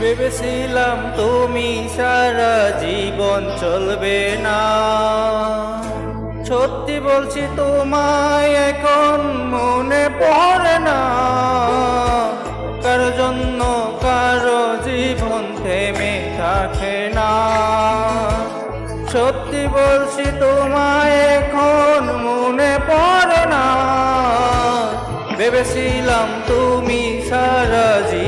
ভেবেছিলাম তুমি সারা জীবন চলবে না। সত্যি বলছি, তোমায় এখন মনে পড়ে না। কার জন্য কারও জীবন থেমে থাকে না। সত্যি বলছি, তোমায় এখন মনে পড়ে না। ভেবেছিলাম তুমি সারা জীবন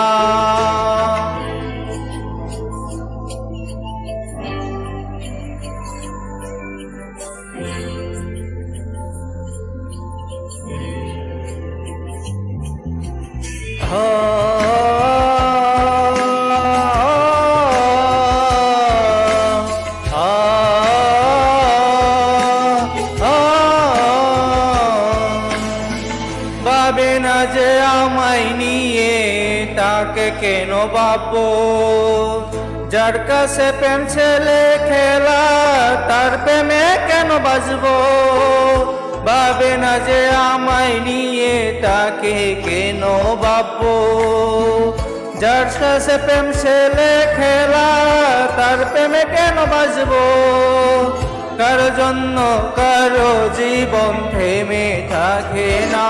ভাবে না যে আমায় নিয়ে তাকে কেন ভাববো? যার কাছে পেন্সিলে খেলা, তার প্রেমে কেন বাজবো ভাবে না যে আমায় নিয়ে তাকে কেন ভাববো? যার কাছে প্রেম ছেলে খেলা তার প্রেমে কেন বাজবো কার জন্য কারও জীবন থেমে থাকে না?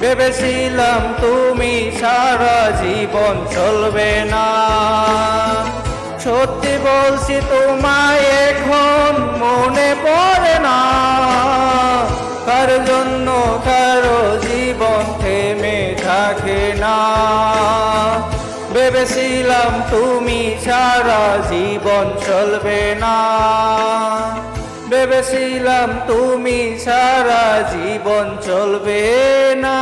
ভেবেছিলাম তুমি সারা জীবন চলবে না। সত্যি বলছি, তোমায় এখন মনে পড়ে না। কার জন্য কারও জীবন থেমে থাকে না। ভেবেছিলাম তুমি সারা জীবন চলবে না। ভেবেছিলাম তুমি সারা জীবন চলবে না।